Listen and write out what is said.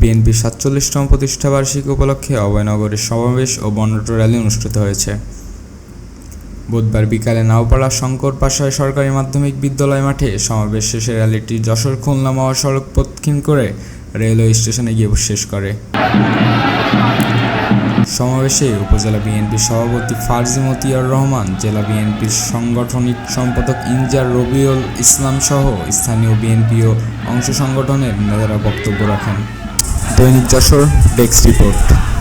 বিএনপির সাতচল্লিশতম প্রতিষ্ঠাবার্ষিকী উপলক্ষে অভয়নগরে সমাবেশ ও বর্ণাঢ্য র্যালি অনুষ্ঠিত হয়েছে। বুধবার বিকালে নাওপাড়া শঙ্কর পাশায় সরকারি মাধ্যমিক বিদ্যালয় মাঠে সমাবেশ শেষে র্যালিটি যশোর খুলনা মহাসড়ক প্রদক্ষিণ করে রেলওয়ে স্টেশনে গিয়ে শেষ করে। সমাবেশে উপজেলা বিএনপির সভাপতি ফারজি মতিয়ার রহমান, জেলা বিএনপির সাংগঠনিক সম্পাদক ইনজার রবিউল ইসলাম সহ স্থানীয় বিএনপি ও অংশ সংগঠনের নেতারা বক্তব্য রাখেন। দৈনিক যশোর ডেস্ক রিপোর্ট।